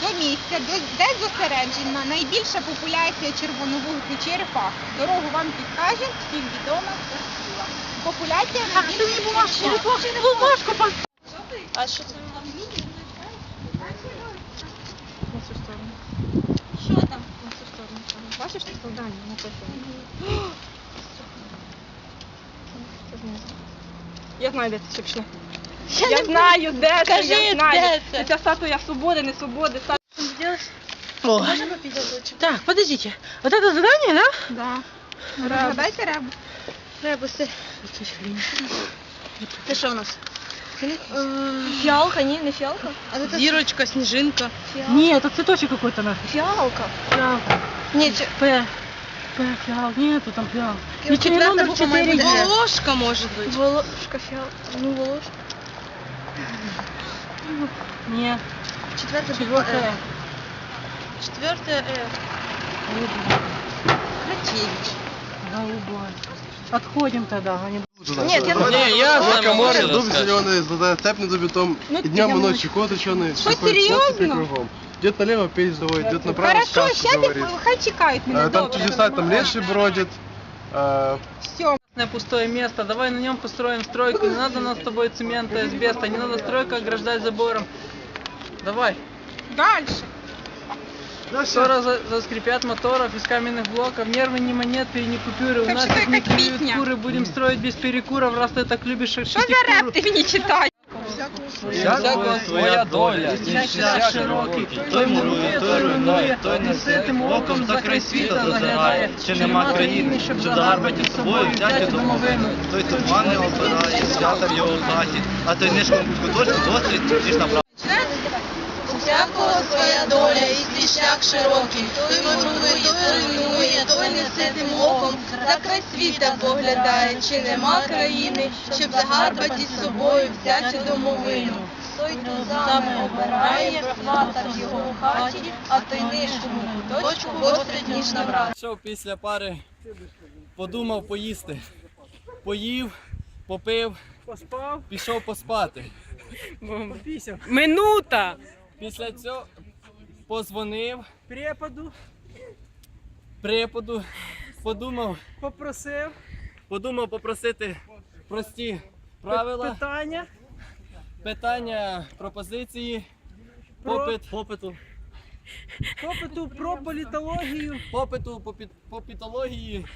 до місця, де зосереджена найбільша популяція червоновугу черепах. Дорогу вам підкаже всім відома Терсула. Популяція найбільша. Бумажку. А що це? Що там? Бачиш, що складання на цю сторону? Це знизу. Я знаю, де це пішло. Я, знаю, де це, Кажи, я знаю. де це? Це статуя свободи, не свободи. Статуя... О, так, подождите. Вот это задание, да? Да. Розгадайте ребу. Ребуси. Це що у нас? Фіалка, ні, не фіалка. Зірочка, сніжинка. Фіалка. Ні, это цветочек какой-то на. Фіалка. Фиалка. Ні, чи... П. П, фиал. Нету там фиал. Ки- четвертая номер буква має 4 бути Ж. Волошка может быть. Волошка, фіалка. Ну, волошка. Нет. Четверта Четвертая. Четвертая Э. Котевич. Голубой. Отходим тогда. Они... Нет, я Не, я Лакоморье, знаю. дуб зеленый, золотая цепь над дубитом, Ну, и днем и ночью кот ученый, все серьезно? кругом. Идет налево, петь заводит, идет направо, Хорошо, щас говорит. хай чекають мене. А, Там чудеса, там леший бродит. а, Все, пустое место. Давай на нем построим стройку. Не надо нам с тобой цемента, асбеста. Не надо стройку ограждать забором. Давай. дальше. Скоро за- заскрипят моторов из каменных блоков. Нервы не монеты и не купюры. У нас что их не клюют куры. Будем строить без перекуров, раз ты так любишь Що за архитектуру. реп ти мені читаєш? Всякого своя доля, і шлях широкий, той мурує, той руйнує, той неситим оком за край світа заглядає, чи нема країни, щоб загарбати собою взяти домовину. Той туман не обирає, свята в його хаті, а той нишком куточку досить, ніж набрав. Всякого своя доля і шлях широкий. Той мурує, той руйнує, той неситим оком. За край світа поглядає, чи нема країни, щоб загарбати з собою взяти домовину. Той тузами обирає, свата в його хаті, а той нишкому куточку гострить ніж на брат. Пішов після пари, подумав поїсти. Поїв, попив, Поспав. пішов поспати. Минута! Після цього позвонив Препаду. преподу, подумав, Попросив. подумав попросити прості правила, Питання. питання, пропозиції, попит, попиту, Попиту про політологію. попиту по, пі- по пітології,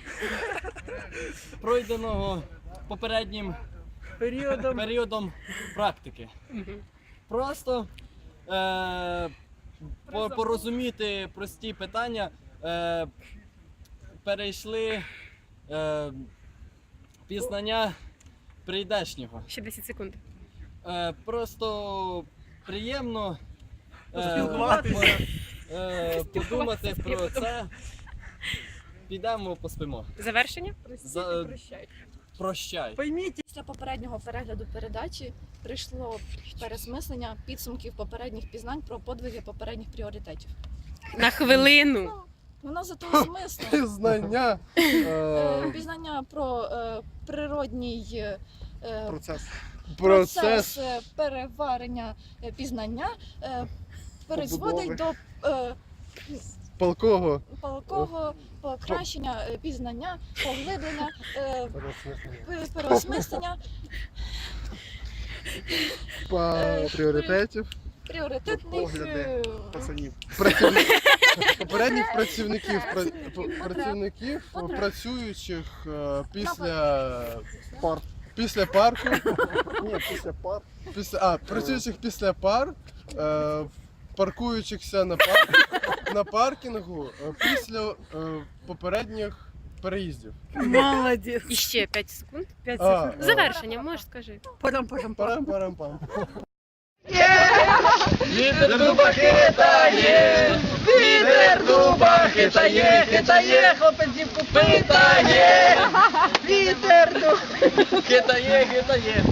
пройденого попереднім Періодом. періодом практики. Просто е, по- порозуміти прості питання, е, перейшли е, пізнання прийдешнього. Ще 10 секунд. Е, просто приємно е, Поспілкуватися. е, подумати про це. Підемо поспимо. Завершення? За, прощай. Пойміть, Після попереднього перегляду передачі прийшло пересмислення підсумків попередніх пізнань про подвиги попередніх пріоритетів. На хвилину. Воно за того смислу. Знання. Е, Пізнання про е, природній е, Процес. процес е, переварення е, пізнання е, призводить до е, Полкого. палкого покращення е, пізнання, поглиблення, е, пе- переосмислення По Е, пріоритетів. пріоритетних Погляди. е, Працівників. Попередніх працівників, пра- п- працівників працюючих е, після пар. Після парку. Ні, після пар. Після, а, працюючих після пар, е, паркуючихся на, пар, на паркінгу е, після е, попередніх переїздів. молодець. І ще 5 секунд. 5 А, секунд. е, Завершення, можеш скажи. Парам-парам. Парам-парам-пам. Вітер дуба хитає, вітер дуба хитає, хитає, хлопець дівку питає. Вітер дуба хитає, хитає.